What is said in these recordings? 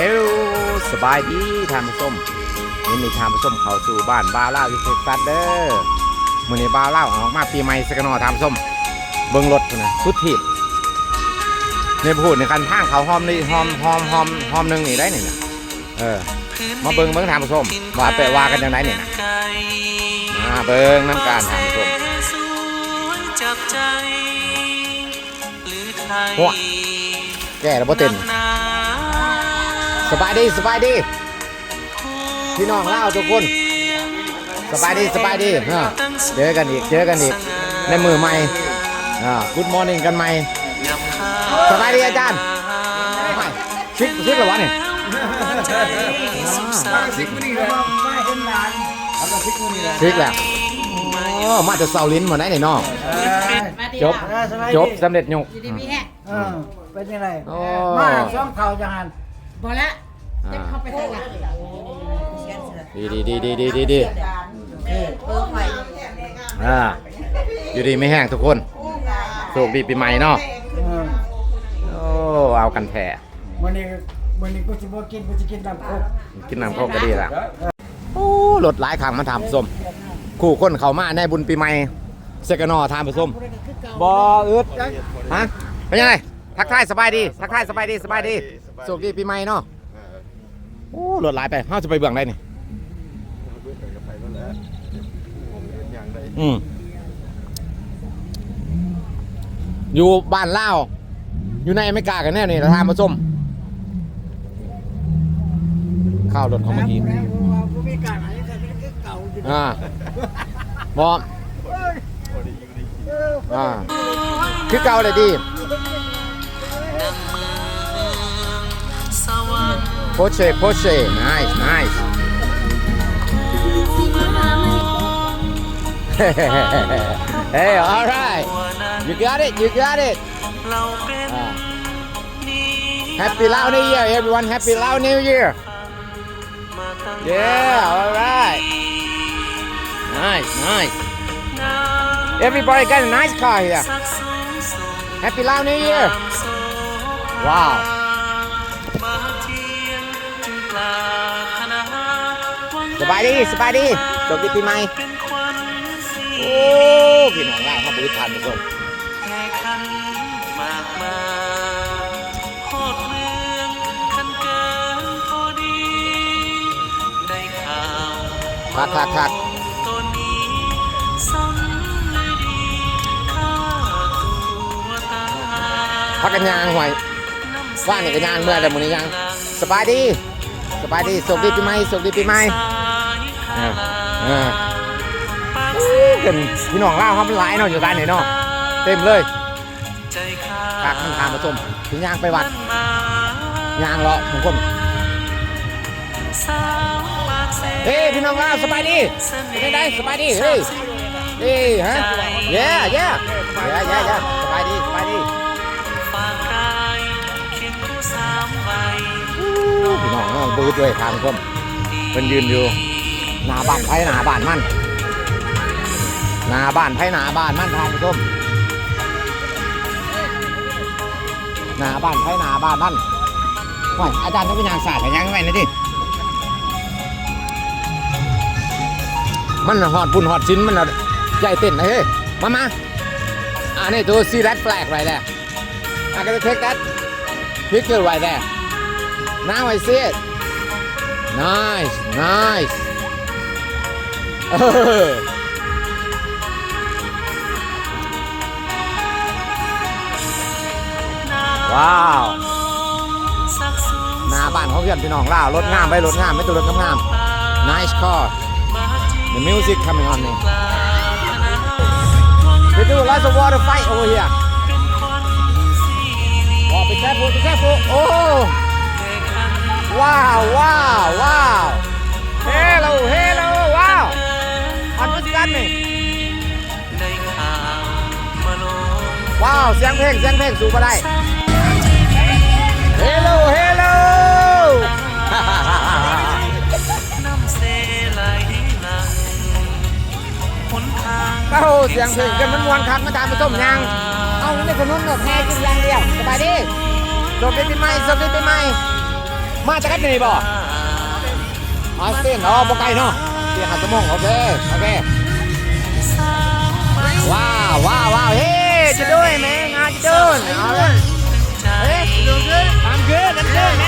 เฮลสบายดีทานผู้ชมนี่มีทานผู้ชมเข้าสู่บ้านบ้าวเล่าวอยู่เท็กซัสเด้อมื้อนี้บ้าวเล่าวออกมาปีใหม่สกนอทานผู้ชมเบิ่งรถพุ่นนะสุดทีบในพูดในคันทางเขาหอมนี่หอมหอมหอมหอมหนึงนี่ได้นี่นะเออ มาเบิ่งเบิ่งทานผู้ชมว่าไปว่ากันจังไดนี่นะมาเบิ่งน้ำการทานผู้ชมจับใจหรือไทยหัวแก่แล้วบ่เต็ม สบายดีสบายดี พี่น้องเล่าวทุกคน สบายดีสบายดีเออเจอกันอีกเจอกันอีกในมือใหม่อ่ากูดมอร์นิ่งกันใหม่สบายดีอาจารย์ไม่ชิคชิคเหรอวะเนี่ยชิคชิคแหละโอ้มาจะเซาลิ้นมาได้ไหนน้องจบจบสำเร็จยุกอยู่ดีพี่แฮะเออเป็นยังไงโอ้มาช่องเขาจังหัน บอละจะเข้าไปทางหลังดีดีดีดีดีดีดีอ่า อยู่ดีไม่แห้งทุกคนโชคดีปีใหม่เนาะ เออโอ้ เอากันแท้วันนี้วันนี้กูจะบอกกินกูจะกินน้ำโคกกินน้ำโคกก็ดีละโอ้รถหลายครั้งมาถามส้มคู่คนเขามาในบุญปีใหม่เซกนอทานผสมบออึดฮะเป็นยังไง ทักทายสบายดี ทักทายสบายดีสบายดีโชคดีปีใหม่เนาะโอ้รถหลายไปเฮาจะไปเบื้องได้นี่อืมอยู่บ้านเล่าวอยู่ในอเมริกากันแน่นี่ทานผสมข้าวรถเขาเมื่อกี้แล้วกูมีการอะไรแต่นี่คือเก่าอยู่อ่าบออ่าคือเก่าเลยดี รรค์โพเช่โพเช่ nice nice hey all right ตัวนั้น you got it you got it เราเป็นอ่านี้ happy Lao New Year everyone happy Lao New Year มาตั้ง yeah all right nice nice นาน everybody got a nice car here สักสูงส่ง happy Lao New Year ต สบายดีสบายดีจบดีปีใหม่เป็นควันสีโอ้พี่น้องล่าเขาบริทานผสมแห่ขันมากมายโหดเมืองขันเกินพอดีได้ข่าวคักคักคักตัวนี้สำเลยดีค่าตัวตายพักกันยางหวยว่านี่ก็ย่างเมื่อแต่มื้อนี้ย่างสบายดีสบายดีสุขดีปีใหม่สุขดีปีใหม่ สายเออขาเออกันพี่น้องเล่าเขาเป็นหลายเนาะอยู่กันนี่เนาะเต็มเลยใจขากทั้งทางผสมถึงยางไปวัดยางเลาะบางคนเฮ้ยพี่น้องเล่าสบายดีเป็นไงสบายดีเฮ้ยเฮ้ยฮะเย้เย้เย้เย้เย้สบายดีสบายดีฝากกายเคียงคู่สามใบอู้พี่น้องเนาะบูดด้วยทางผสมเป็นยืนอยู่ หนาบ้านไผหนาบ้านมันหนาบ้านไผหนาบ้านมันทางผสมหนาบ้านไผหนาบ้านมันว่ายอาจารย์ต้องเป็นยางศาสตร์แต่ยังไงนะดิมันหอดบุญหอดชิ้นมันใหญ่เต้นนะเฮ้ยมามาอันนี้ตัว see that flag right there I gotta take that picture right there now I see it nice nice เออว้าวสักสูงห น้าบ้านเขาเพื่อนพี่น้องล่าวรถงามไปรถงามไม่ตัวรถงามๆ nice car มาเทีย the music coming on นี่กลาธนาหวัง they do lots of water fight over here เป็นควันสี oh be careful be careful oh แห่ขัน wow wow wow าเสียงเพลงเสียงเพลงสูบมาได้เฮลโลเฮลโลเอ้าเสียงถึงกันมันมวนคักมาตามมาส้มยังเอาไม่คนนู้นหนดแห้กินยางเดียวสบายดีโดดไปไป็หไม้สดไปไหม้มาจากไหนบ่อาเซียนอ๋อปรไกเนาะเดี๋ยวหาสมองโอเคโอเค you doing, man? How you doing? All right. Hey, you doing good? I'm good. I'm good, man.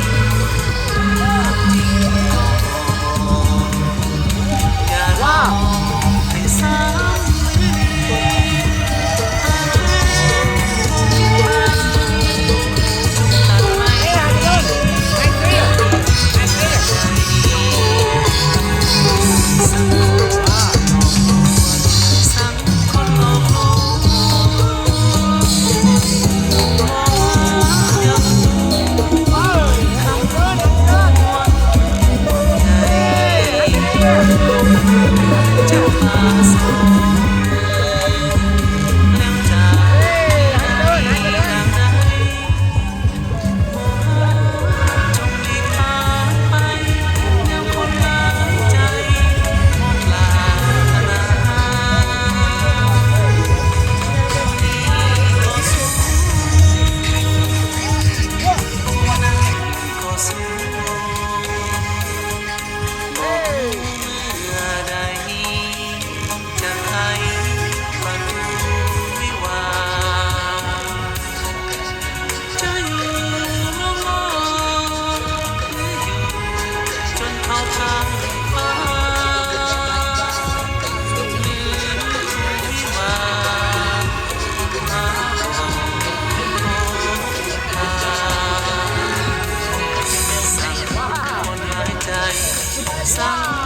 Sa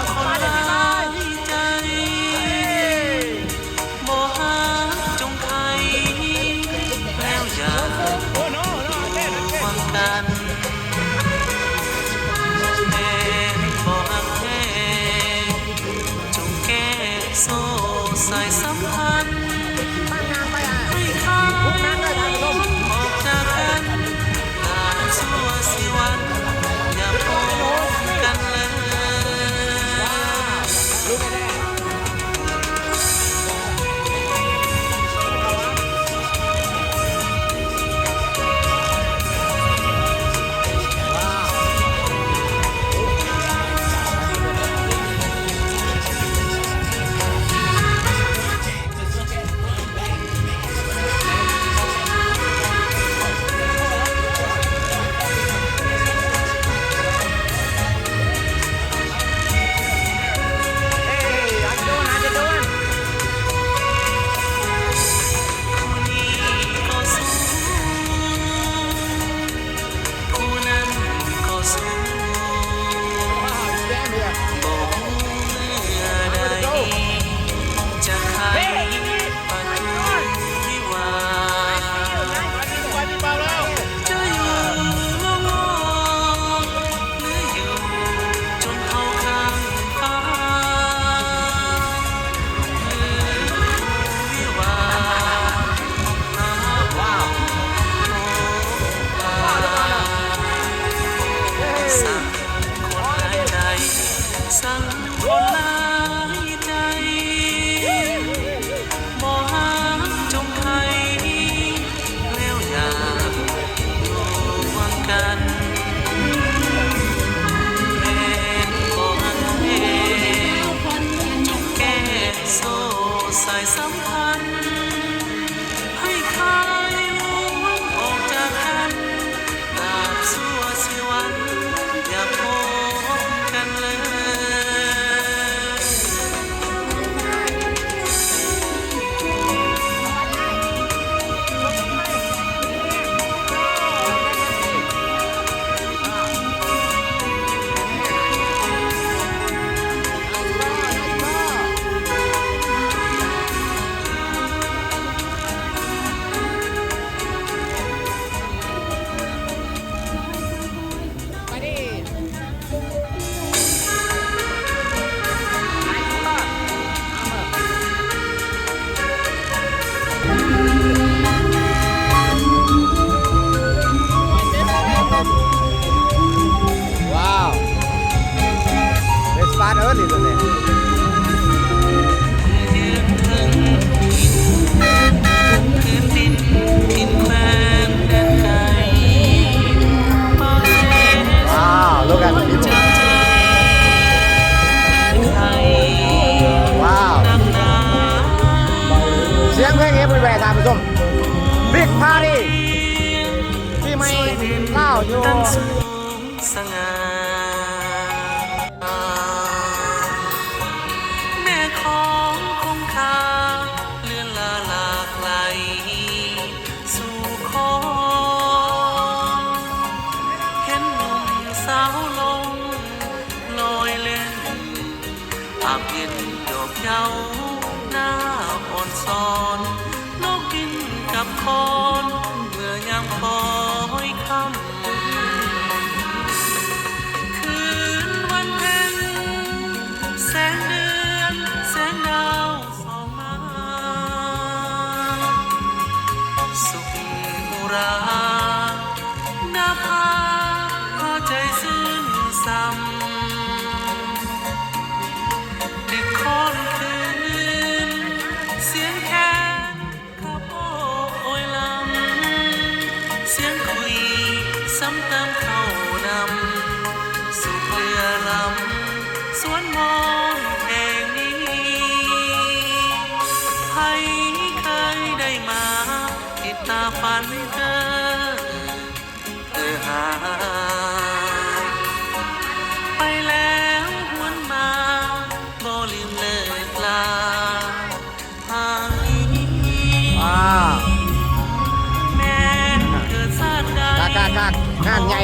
เ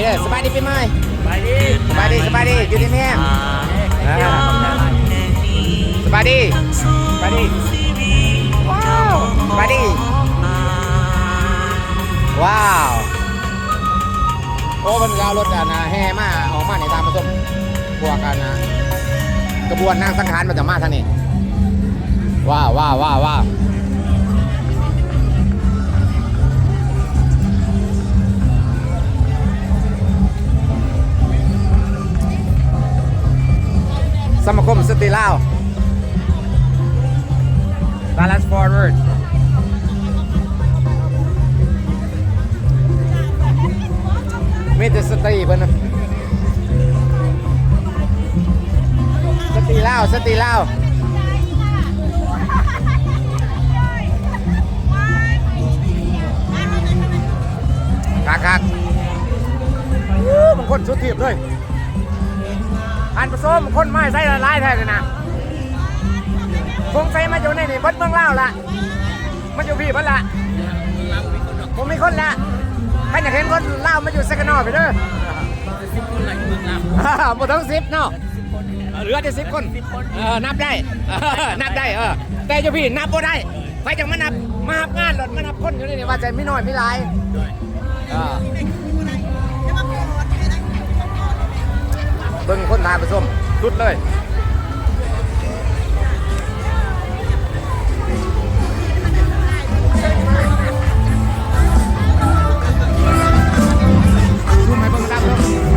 เลยสบายดีปีใหม่ไปดิสบายดีสบายดีอยู่ดีแม่อ่ายามแห่งนี้สบายดีทั้งสู้ไปดิชีวิตว้าวไปดิมาว้าวโอ้มันกเอารถอะนะแห่มาออกมาในตามผสมพวกกันนะกระบวนนางสังขารมันจะมาทางนี้ว้าวว้าวว้าวว้าว มาคมสติลาว balance forward มีแต่สตรีเพิ่นนะสตรีลาวสตรีลาวคักคักมันคนสุดทีบเลย อันผสมคนไม้ใส่ละลายแท้เลยนะคงใส่มาอยู่ในนี่เบิดเมืองเล่าละมันอยู่พี่เบิดละผมมีคนละใครอยากเห็นคนเล่ามาอยู่สกนอไปเด้ออ่าบ่ถึงสิบเนาะเหลือแต่สิบคนเออนับได้นับได้เออแต่เจ้าพี่นับบ่ได้ไปจังมานับมาหับงานรถมานับคนอยู่ในี่ว่าใจไม่น้อยไม่หลาย เบิ่งคนทาไปส้มสุดเลยซูมให้เบิ่งตามเบิ่ง